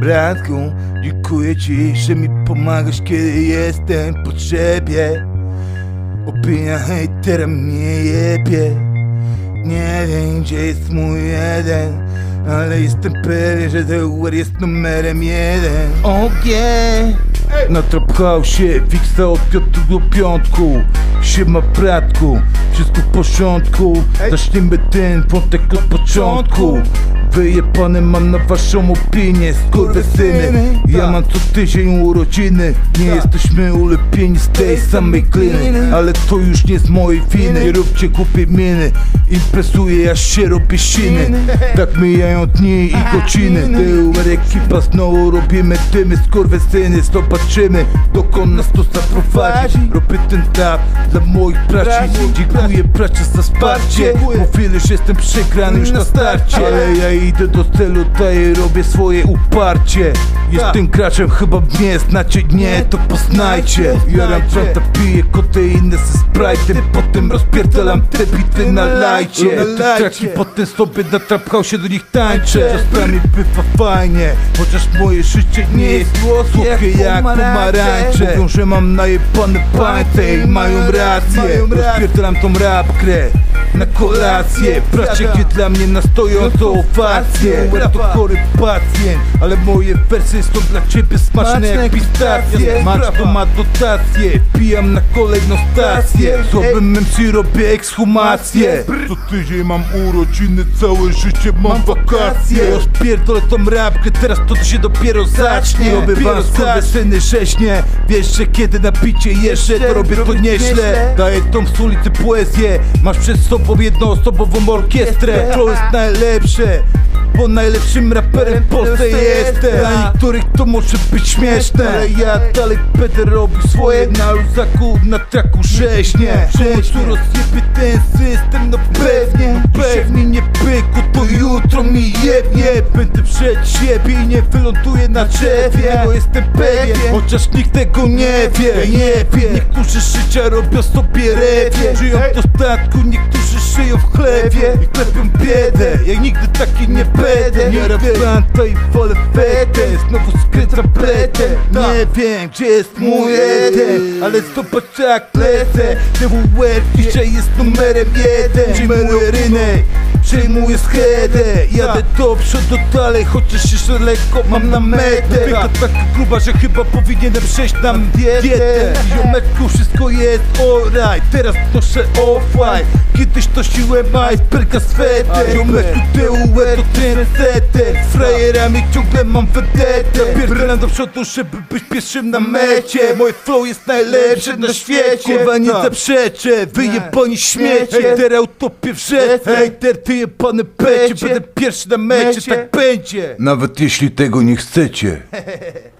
Bratku, dziękuję ci, że mi pomagasz, kiedy jestem w potrzebie. Opinia hejtera mnie jebie. Nie wiem, gdzie jest mój jeden Ale jestem pewien, że The Uber jest numerem jeden. Ogień Na Trap House'ie, fiksa od piątku do piątku. Siema bratku, wszystko w porządku. Zaczniemy ten wątek od początku Wyjebane mam na waszą opinię, skurwysyny Ja mam co tydzień urodziny. Nie jesteśmy ulepieni z tej samej gliny. Ale to już nie z mojej winy. Nie róbcie głupie miny. Impresuję aż się robię siny. Tak mijają dni i godziny. Tyłer ekipa znowu robimy. Dymy Skurwysyny zobaczymy dokąd nas to zaprowadzi. Robię ten tap dla moich braci. Dziękuję bracia za wsparcie. Mówili, że jestem przegrany już na starcie. Ale ja idę do celu, daję, robię swoje uparcie. Jestem graczem, chyba mnie znacie, nie, to poznajcie. Jaram tranta, piję koteinę ze sprite'em Potem rozpierdalam te bity na lajcie. Te traki potem sobie na trap house do nich tańczę. Czasami bywa fajnie, chociaż moje życie nie jest słodkie jak pomarańcze. Mówią, że mam najebane pańce i mają rację. Rozpierdalam tą rap grę na kolację. Bracie, gdzie dla mnie na stojąco owację to chory pacjent, ale moje wersy są dla ciebie smaczne jak pistacje. to ma dotację, pijam na kolejną stację. Słabym MC robię ekshumację. Co tydzień mam urodziny, całe życie mam wakacje. Rozpierdolę tą rapkę, teraz to się dopiero zacznie. Robię wam syny rzeźnie. Wiesz, że kiedy na picie jeszcze, to robię to nieźle. Daję tą z ulicy poezję. Masz przed sobą jednoosobową orkiestrę. To jest najlepsze bo najlepszym raperem w Polsce jestem. Dla niektórych to może być śmieszne? Ale ja dalej będę robił swoje. Na luzaku, na traku rzeźnie W końcu rozjebie ten system, no pewnie przed siebie i nie wyląduję na drzewie. Bo jestem pewien, chociaż nikt tego nie wie. Nie wie, niektórzy życia robią sobie rewie. Żyją w dostatku, niektórzy żyją w chlebie. I klepią biedę, ja nigdy taki nie będę. Nie rap planta i wolę fetę Znowu skręcam pletę. Nie wiem gdzie jest mój jeden Ale zobacz jak lecę. TWR dzisiaj jest numerem jeden. Przejmuję rynek Przejmuję schedę Jadę do przodu dalej Chociaż jeszcze lekko mam na metę. Tylko taka gruba, że chyba powinienem przejść na dietę. Ziomeczku wszystko jest alright. Teraz noszę off-white. Kiedyś to siłę maj, perka sweter Ziomeczku TUE to trendsetter frajerami ciągle mam vendetę Pierdalam do przodu, żeby być pierwszym na mecie. Moje flow jest najlepsze na świecie. Kurwa nie zaprzeczę, wyjebani śmiecie. Hejter utopię w rzece. Hejter ty jebany pecie Będę pierwszy na mecie, tak będzie Nawet jeśli tego nie chcecie